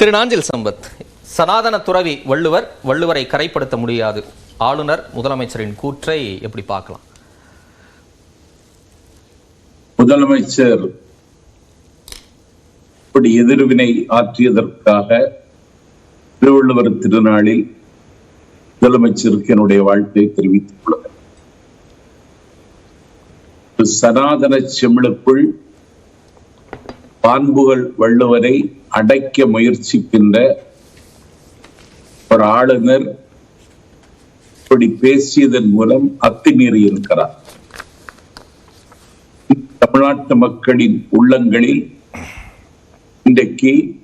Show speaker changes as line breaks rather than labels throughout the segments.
திரு நாஞ்சில் சம்பத். சனாதன துறவி வள்ளுவர் வள்ளுவரை கரைப்படுத்த முடியாது. ஆளுநர் முதலமைச்சரின் கூற்றை எப்படி பார்க்கலாம்?
முதலமைச்சர் இப்படி எதிர்வினை ஆற்றியதற்காக திருவள்ளுவர் திருநாளில் முதலமைச்சருக்கு என்னுடைய வாழ்த்தை தெரிவித்துக் கொள்கிறேன் சனாதன செம்மிழுக்குள் பான்புகள் வள்ளுவரை அடைக்க முயற்சிக்கின்ற ஒரு ஆளுநர் இப்படி பேசியதன் மூலம் அத்துமீறி இருக்கிறார். தமிழ்நாட்டு மக்களின் உள்ளங்களில் இன்றைக்கு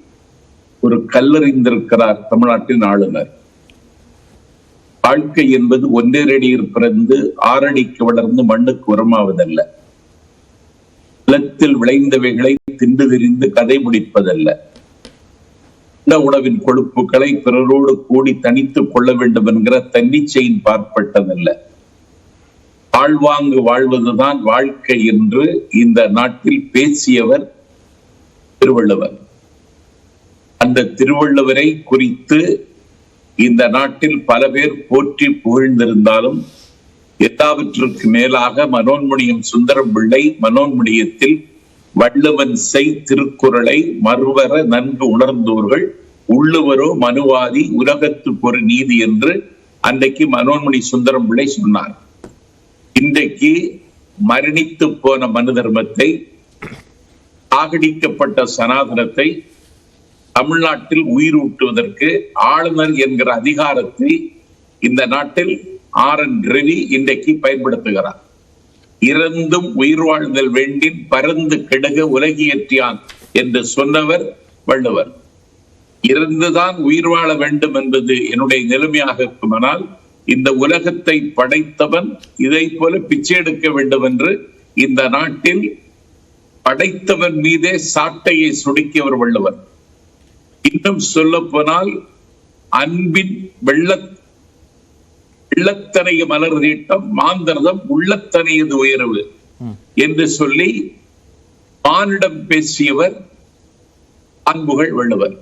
ஒரு கல்லறிந்திருக்கிறார் தமிழ்நாட்டின் ஆளுநர். வாழ்க்கை என்பது ஒன்றேரடியில் பிறந்து ஆறடிக்கு வளர்ந்து மண்ணுக்கு உரமாவதல்ல. நிலத்தில் விளைந்தவைகளை திண்டு திரிந்து கதை முடிப்பதல்ல. இந்த உணவின் கொழுப்புகளை பிறரோடு கூடி தனித்துக் கொள்ள வேண்டும் என்கிற தன்னிச்சையின் பார்ப்பட்டதல்ல. வாழ்வாங்கு வாழ்வதுதான் வாழ்க்கை என்று இந்த நாட்டில் பேசியவர் திருவள்ளுவர். அந்த திருவள்ளுவரை குறித்து இந்த நாட்டில் பல பேர் போற்றி புகழ்ந்திருந்தாலும் எல்லாவற்றுக்கு மேலாக மனோன்மணியம் சுந்தரம் பிள்ளை மனோன்மணியத்தில் வள்ளுவன் செய் திருக்குறளை மறுவர நன்கு உணர்ந்தோர்கள். உள்ளுவரோ மனுவாதி உலகத்துக்கு ஒரு நீதி என்று அன்றைக்கு மனோன்மணி சுந்தரம் பிள்ளை சொன்னார். இன்றைக்கு மரணித்து போன மனு தர்மத்தை ஆகடிக்கப்பட்ட சனாதனத்தை தமிழ்நாட்டில் உயிரூட்டுவதற்கு ஆளுநர் என்கிற அதிகாரத்தை இந்த நாட்டில் ஆர் என் ரவி இன்றைக்கு பயன்படுத்துகிறார். இறந்தும் உயிர் வாழ்தல் வேண்டின் பறந்து கெடுக உலகியற்றியான் என்று சொன்னவர் வள்ளுவர். இறந்துதான் உயிர் வாழ வேண்டும் என்பது என்னுடைய நிலைமையாக இருக்குமானால் இந்த உலகத்தை படைத்தவன் இதை போல பிச்சை எடுக்க வேண்டும் என்று இந்த நாட்டில் படைத்தவன் மீதே சாட்டையை சுடுக்கியவர் வள்ளுவர். இன்னும் சொல்ல போனால் அன்பின் வெள்ள வெள்ளத்தனைய மலர் நீட்டம் மாந்தரதம் உள்ளத்தனையது உயர்வு என்று சொல்லி மானிடம் பேசியவர் அன்புகள் வள்ளுவர்.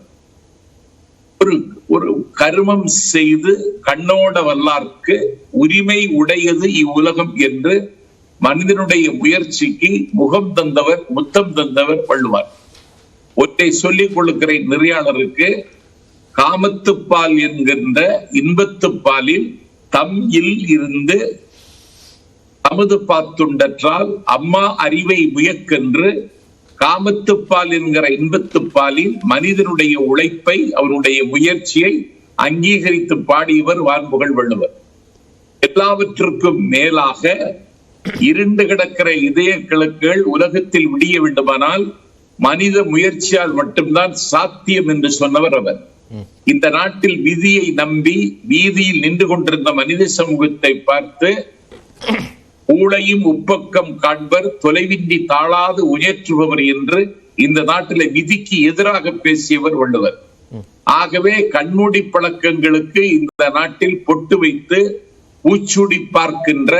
ஒரு கருமம் செய்து கண்ணோட வல்லார்க்கு உரிமை உடையது இவ்வுலகம் என்று மனிதனுடைய முயற்சிக்கு முகம் தந்தவர் முத்தம் தந்தவர் வள்ளுவார். ஒற்றை சொல்லிக் கொடுக்கிற நெறியாளருக்கு. காமத்துப்பால் என்கின்ற இன்பத்துப்பாலில் தம் இல் இருந்து தமது பாத்துண்டற்றால் அம்மா அறிவை முயக்கென்று காமத்துப்பால் என்கிற இன்பத்துப்பாலில் மனிதனுடைய உழைப்பை அவருடைய முயற்சியை அங்கீகரித்து பாடியவர் வான்புகள் வள்ளுவர் எல்லாவற்றுக்கும் மேலாக இருண்டு கிடக்கிற இதய கிழக்குகள் உலகத்தில் விடிய வேண்டுமானால் மனித முயற்சியால் மட்டும்தான் சாத்தியம் என்று சொன்னவர் அவர். இந்த நாட்டில் விதியை நம்பி வீதியில் நின்று கொண்டிருந்த மனித சமூகத்தை பார்த்து ஊழையும் உப்பக்கம் காண்பர் தொலைவின்றி தாழாது உயற்றுபவர் என்று இந்த நாட்டில விதிக்கு எதிராக பேசியவர் வள்ளுவர். ஆகவே கண்மூடி பழக்கங்களுக்கு இந்த நாட்டில் பொட்டு வைத்து ஊச்சுடி பார்க்கின்ற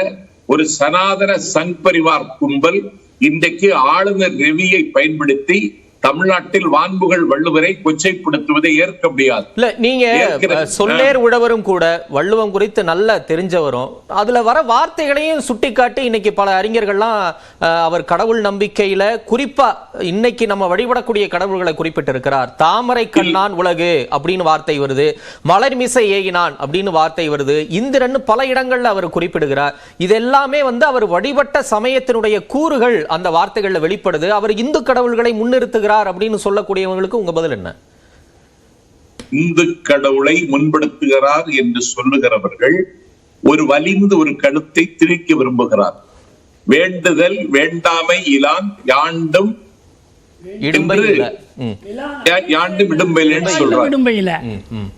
ஒரு சனாதன சங் பரிவார் கும்பல் இன்றைக்கு ஆளுநர் ரெவியை பயன்படுத்தி தமிழ்நாட்டில் வான்புகள் வள்ளுவரை கொச்சைப்படுத்துவதை ஏற்க முடியாது.
இல்ல நீங்க சொல்லேர் உழவரும் கூட வள்ளுவம் குறித்து நல்லா தெரிஞ்சவரும் அதுல வர வார்த்தைகளையும் சுட்டிக்காட்டி இன்னைக்கு பல அறிஞர்கள்லாம் அவர் கடவுள் நம்பிக்கையில குறிப்பா இன்னைக்கு நம்ம வழிபடக்கூடிய கடவுள்களை குறிப்பிட்டிருக்கிறார். தாமரை கண்ணான் உலகு அப்படின்னு வார்த்தை வருது மலர் மிசை ஏகினான் அப்படின்னு வார்த்தை வருது இந்திரன் பல இடங்கள்ல அவர் குறிப்பிடுகிறார். இது எல்லாமே வந்து அவர் வழிபட்ட சமயத்தினுடைய கூறுகள் அந்த வார்த்தைகள்ல வெளிப்படுது. அவர் இந்து கடவுள்களை முன்னிறுத்துகிறார். அப்படின்னு சொல்லக்கூடியவங்களுக்கு உங்க பதில் என்ன?
இந்து கடவுளை முன்படுத்துகிறார் என்று சொல்லுகிறவர்கள் ஒரு வலிந்து ஒரு கருத்தை திரிக்க விரும்புகிறார். வேண்டுதல் வேண்டாமை இலான் யாண்டும் யாண்டும்
ம், ம்.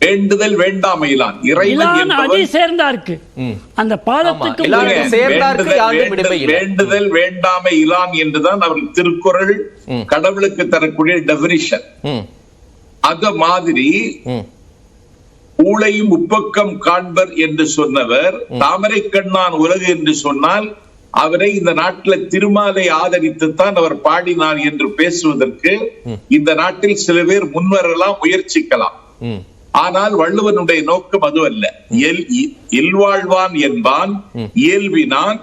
வேண்டுதல் வேண்டாமை இலான் இறைவன்
சேர்ந்தார்க்கு.
ம்.
அந்த பாதத்துக்கு
வேண்டுதல் வேண்டாமை இலான் என்றுதான் அவர் திருக்குறள். கடவுளுக்கு தரக்கூடிய டெபினிஷன் அத மாதிரி ஊழையும் உப்பக்கம் காண்பர் என்று சொன்னவர் தாமரை கண்ணான் உலகு என்று சொன்னால் அவரை இந்த நாட்டுல திருமாலை ஆதரித்துத்தான் அவர் பாடினார் என்று பேசுவதற்கு இந்த நாட்டில் சில பேர் முன்வரலாம் முயற்சிக்கலாம். ஆனால் வள்ளுவனுடைய நோக்கம் அது அல்ல எல் இல்வாழ்வான் என்பான் இயல்பினான்.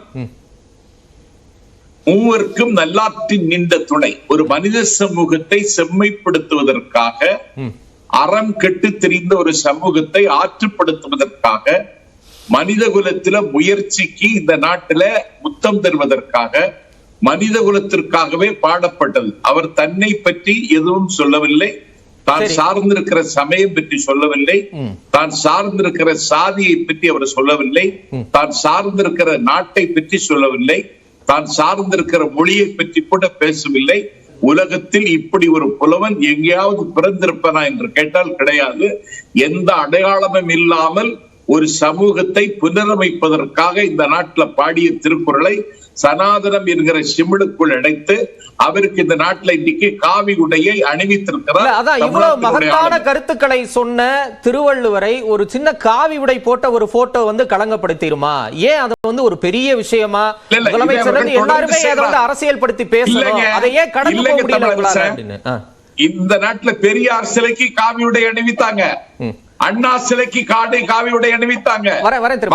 மூவர்க்கும் நல்லாற்றின் நின்ற துணை. ஒரு மனித சமூகத்தை செம்மைப்படுத்துவதற்காக அறம் கெட்டு தெரிந்த ஒரு சமூகத்தை ஆற்றுப்படுத்துவதற்காக மனித குலத்தில முயற்சிக்கு இந்த நாட்டில முத்தம் தருவதற்காக மனித குலத்திற்காகவே பாடப்பட்டது. அவர் தன்னை பற்றி எதுவும் சொல்லவில்லை. தான்
சரி.
சார்ந்திருக்கிற சமயம் பற்றி சொல்லவில்லை. தான் சார்ந்திருக்கிற சாதியை பற்றி அவர் சொல்லவில்லை. தான் சார்ந்திருக்கிற நாட்டை பற்றி சொல்லவில்லை. தான் சார்ந்திருக்கிற மொழியை பற்றி கூட பேசவில்லை. உலகத்தில் இப்படி ஒரு புலவன் எங்கேயாவது பிறந்திருப்பனா என்று கேட்டால் கிடையாது. எந்த அடையாளமும் இல்லாமல் ஒரு சமூகத்தை புனரமைப்பதற்காக இந்த நாட்டுல பாடிய திருக்குறளை சனாதனம் என்கிற சிமிழுக்குள் அடைத்து அவருக்கு இந்த நாட்டுல இன்னைக்கு காவி உடையை அணிவித்திருக்கிறார்
அதான் இவ்வளவு மகத்தான. கருத்துக்களை சொன்ன திருவள்ளுவரை ஒரு சின்ன காவி உடை போட்ட ஒரு போட்டோ வந்து களங்கப்படுத்திருமா ஏன் அதை வந்து ஒரு பெரிய விஷயமா முதலமைச்சர் எல்லாருமே அதை வந்து. அரசியல் படுத்தி பேசணும்
இல்லைங்க,
அதை ஏன் கடந்து போக முடியல.
இந்த நாட்டுல பெரியார் சிலைக்கு காவி உடை அணிவித்தாங்க. அண்ணா சிலைக்கு காடை காவி உடை அணிவித்தாங்க.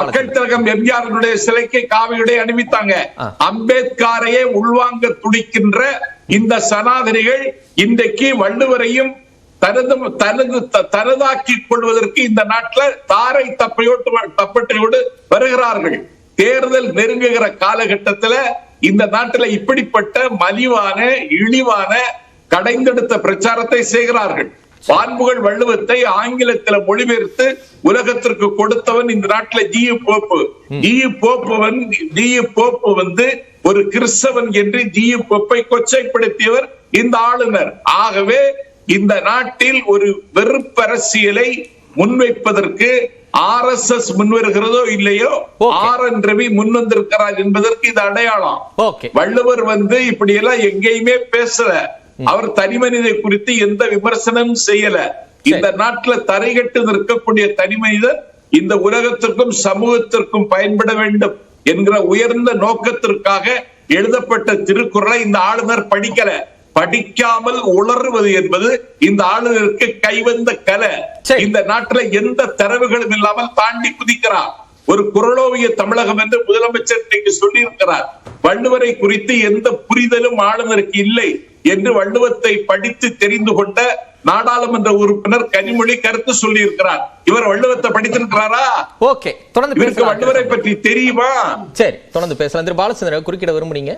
மக்கள் திலகம் எம்ஜிஆருடைய சிலைக்கு காவி உடை அணிவித்தாங்க. அம்பேத்கரையே உள்வாங்க துடிக்கின்ற இந்த சனாதனிகள் இன்றைக்கு வள்ளுவரையும் தனது தனது த- தனதாக்கிக் கொள்வதற்கு இந்த நாட்டுல தாரை தப்பையோட்டு தப்பட்டையோடு வருகிறார்கள் தேர்தல் நெருங்குகிற காலகட்டத்துல இந்த நாட்டுல இப்படிப்பட்ட மலிவான இழிவான கடைந்தெடுத்த பிரச்சாரத்தை செய்கிறார்கள் பான்புகள் வள்ளுவத்தை ஆங்கிலத்துல மொழிபெயர்த்து உலகத்திற்கு கொடுத்தவன் இந்த நாட்டுல G U Pope. G U போப்புவன் G U Pope வந்து ஒரு கிறிஸ்தவன் என்று ஜியு போப்பை கொச்சைப்படுத்தியவர் இந்த ஆளுநர். ஆகவே இந்த நாட்டில் ஒரு வெறுப்பரசியலை முன்வைப்பதற்கு ஆர் எஸ் எஸ் முன்வருகிறதோ இல்லையோ. ஆர் என் ரவி முன் வந்திருக்கிறார் என்பதற்கு இது அடையாளம். வள்ளுவர் வந்து இப்படி எல்லாம் எங்கேயுமே பேசல. அவர் தனி மனிதை குறித்து எந்த விமர்சனமும் செய்யல. இந்த நாட்டுல தரைகட்டு நிற்கக்கூடிய தனி மனிதர் இந்த உலகத்திற்கும் சமூகத்திற்கும் பயன்பட வேண்டும் என்கிற உயர்ந்த நோக்கத்திற்காக எழுதப்பட்ட திருக்குறளை இந்த ஆளுநர் படிக்கல. படிக்காமல் உளறுவது என்பது இந்த ஆளுநருக்கு கைவந்த கலை. இந்த நாட்டுல எந்த தரவுகளும் இல்லாமல் தாண்டி குதிக்கிறார். ஒரு குரலோவிய தமிழகம் என்று முதலமைச்சர் இன்னைக்கு சொல்லியிருக்கிறார். வள்ளுவரை குறித்து எந்த புரிதலும் ஆளுநருக்கு இல்லை. என்று வள்ளுவத்தை படித்து தெரிந்து கொண்ட நாடாளுமன்ற உறுப்பினர் கனிமொழி கருத்து சொல்லியிருக்கிறார். இவர் வள்ளுவத்தை படித்திருக்கிறாரா?
ஓகே தொடர்ந்து
இவருக்கு வள்ளுவரை பற்றி தெரியுமா?
சரி தொடர்ந்து பேசலாம். திரு பாலச்சந்திரன் குறுக்கிட விரும்புறீங்க?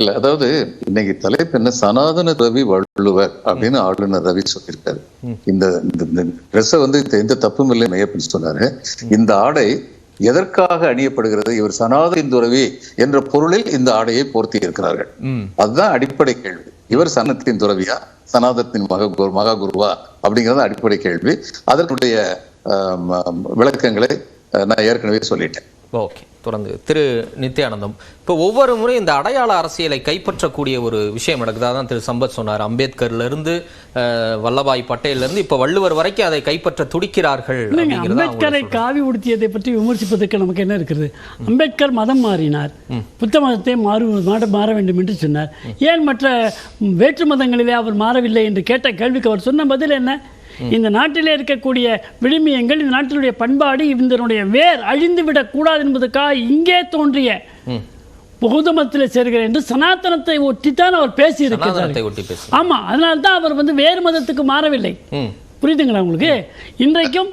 இல்ல அதாவது இன்னைக்கு தலைப்பு என்ன? சனாதன ரவி வள்ளுவர் அப்படின்னு ஆளுநர் ரவி சொல்லியிருக்காரு. இந்த இந்த ட்ரெஸ்ஸை வந்து இந்த எந்த தப்பும் இல்லை மையப்பன் சொன்னாரு. இந்த ஆடை எதற்காக அணியப்படுகிறது? இவர் சனாதன துறவி என்ற பொருளில் இந்த ஆடையை போர்த்தி இருக்கிறார்கள். அதுதான் அடிப்படை கேள்வி. இவர் சனத்தின் துறவியா? சனாதனத்தின் மக குரு மகா குருவா? அப்படிங்கிறது அடிப்படை கேள்வி. அதனுடைய விளக்கங்களை நான் ஏற்கனவே சொல்லிட்டேன்.
ஓகே. தொடர்ந்து திரு நித்யானந்தம் இப்போ ஒவ்வொரு முறை இந்த அடையாள அரசியலை கைப்பற்றக்கூடிய ஒரு விஷயம் நடக்குது. அதான் திரு சம்பத் சொன்னார். அம்பேத்கர்ல இருந்து அஹ், வல்லபாய் பட்டேல்ல இருந்து இப்ப வள்ளுவர் வரைக்கும் அதை கைப்பற்ற துடிக்கிறார்கள்
அம்பேத்கரை காவி உடுத்தியதை பற்றி விமர்சிப்பதற்கு நமக்கு என்ன இருக்கிறது? அம்பேத்கர் மதம் மாறினார். புத்த மதத்தை மாறு மாற மாற வேண்டும் என்று சொன்னார். ஏன் மற்ற வேற்று மதங்களிலே அவர் மாறவில்லை என்று கேட்ட கேள்விக்கு அவர் சொன்ன பதில் என்ன? இந்த நாட்டிலே இருக்கக்கூடிய விழுமியங்கள் இந்த நாட்டினுடைய பண்பாடு இதனுடைய வேர் அழிந்து விடக்கூடாது என்பதற்காக இங்கே தோன்றிய பௌத்த மதத்தில் சேர்கிறேன் என்று சனாதனத்தை ஒட்டித்தான் அவர் பேசி
சனாதனத்தை ஒட்டி பேசு
ஆமா அதனால தான் அவர் வந்து வேறு மதத்துக்கு மாறவில்லை. புரியுதுங்களா உங்களுக்கு? இன்றைக்கும்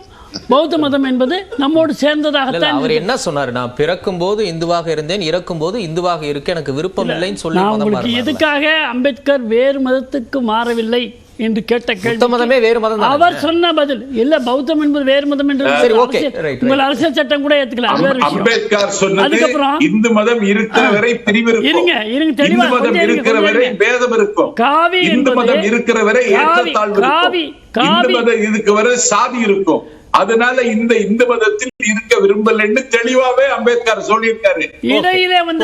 பௌத்த மதம் என்பது நம்மோடு சேர்ந்ததாகத்தான்
அவர் என்ன சொன்னாரு நான் பிறக்கும் போது இந்துவாக இருந்தேன் இறக்கும் போது இந்துவாக இருக்க எனக்கு விருப்பம் இல்லைன்னு சொல்லி
உங்களுக்கு. எதுக்காக அம்பேத்கர் வேறு மதத்துக்கு மாறவில்லை என்று கேட்ட கேள்வி
மதமே வேறு மதம்?
அவர் சொன்ன பதில் இல்ல பௌத்தம் என்பது வேறு மதம் என்று
சரி,
உங்கள். அரசியல்-. உங்கள் சட்டம் கூட ஏத்துக்கலாம் வேற
அம்பேத்கர் சொன்னது
அதுக்கப்புறம்
இந்து மதம் இருக்கிற வரை பிரிவு இருக்கும்
இருங்க, இருங்க, தெளிவா
இந்து மதம் இருக்கிற வரை. பேதம் இருக்கும்
காவி
இந்து மதம் இருக்கிற வரை
காவி,
ஏற்றத்தாழ்வு
காவி,
இருக்கும்
காவி.
இந்து மதம் இதுக்கு வரை சாதி இருக்கும் அதனால இந்த இந்து மதத்தில் இருக்க விரும்பலன்னு தெளிவாவே அம்பேத்கர் சொல்லியிருக்காரு.
இடையிலே வந்து